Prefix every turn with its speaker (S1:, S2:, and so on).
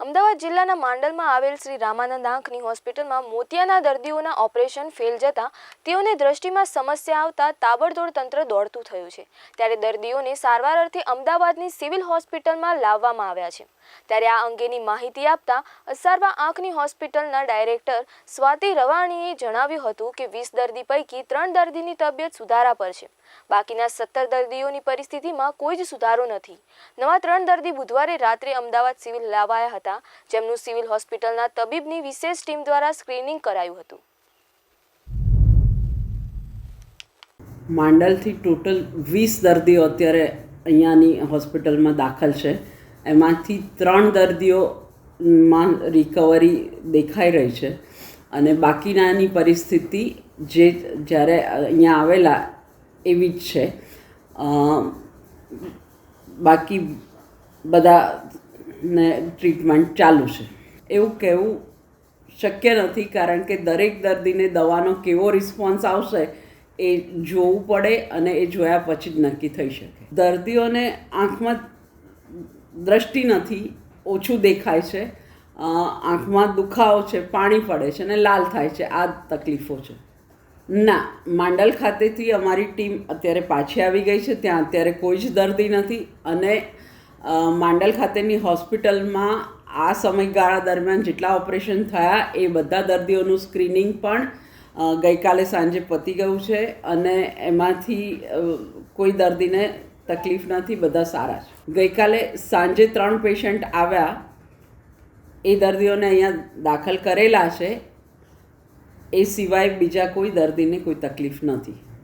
S1: અમદાવાદ જિલ્લાના માંડલમાં આવેલ શ્રી રામાનંદ આંખની હોસ્પિટલમાં મોતિયાના દર્દીઓના ઓપરેશન ફેલ જતાં તેઓને દ્રષ્ટિમાં સમસ્યા આવતા તાબડતોડ તંત્ર દોડતું થયું છે. ત્યારે દર્દીઓને સારવાર અર્થે અમદાવાદની સિવિલ હોસ્પિટલમાં લાવવામાં આવ્યા છે. ત્યારે આ અંગેની માહિતી આપતા અસારવા આંખની હોસ્પિટલના ડાયરેક્ટર સ્વાતિ રવાણીએ જણાવ્યું હતું કે વીસ દર્દી પૈકી ત્રણ દર્દીની તબિયત સુધારા પર છે. બાકીના સત્તર દર્દીઓની પરિસ્થિતિમાં કોઈ જ સુધારો નથી. નવા ત્રણ દર્દી બુધવારે રાત્રે અમદાવાદ સિવિલ લાવાયા હતા, જેમનું સિવિલ હોસ્પિટલના તબીબની વિશેષ ટીમ દ્વારા સ્ક્રીનિંગ કરાયું હતું.
S2: માંડલથી ટોટલ વીસ દર્દીઓ અત્યારે અહીંયાની હોસ્પિટલમાં દાખલ છે. એમાંથી ત્રણ દર્દીઓમાં રિકવરી દેખાઈ રહી છે. અને બાકીનાની પરિસ્થિતિ જે જ્યારે અહીંયા આવેલા એવી જ છે. બાકી બાકી બધાને ટ્રીટમેન્ટ ચાલુ છે. એવું કહેવું શક્ય નથી કારણ કે દરેક દર્દીને દવાનો કેવો રિસ્પોન્સ આવશે એ જોવું પડે અને એ જોયા પછી જ નક્કી થઈ શકે. દર્દીઓને આંખમાં દ્રષ્ટિ નથી, ઓછું દેખાય છે આંખમાં દુખાવો છે, પાણી પડે છે અને લાલ થાય છે, આ તકલીફો છે. ના, માંડલ ખાતેથી અમારી ટીમ અત્યારે પાછી આવી ગઈ છે, ત્યાં અત્યારે કોઈ જ દર્દી નથી અને માંડલ ખાતેની હોસ્પિટલમાં આ સમયગાળા દરમિયાન જેટલા ઓપરેશન થયા, એ બધા દર્દીઓનું સ્ક્રીનિંગ પણ ગઈકાલે સાંજે પતી ગયું છે અને એમાંથી કોઈ દર્દીને તકલીફ નથી, બધા સારા છે. ગઈકાલે સાંજે ત્રણ પેશન્ટ આવ્યા. એ દર્દીઓને અહીંયા દાખલ કરેલા છે. એ સિવાય બીજા કોઈ દર્દીને કોઈ તકલીફ નથી.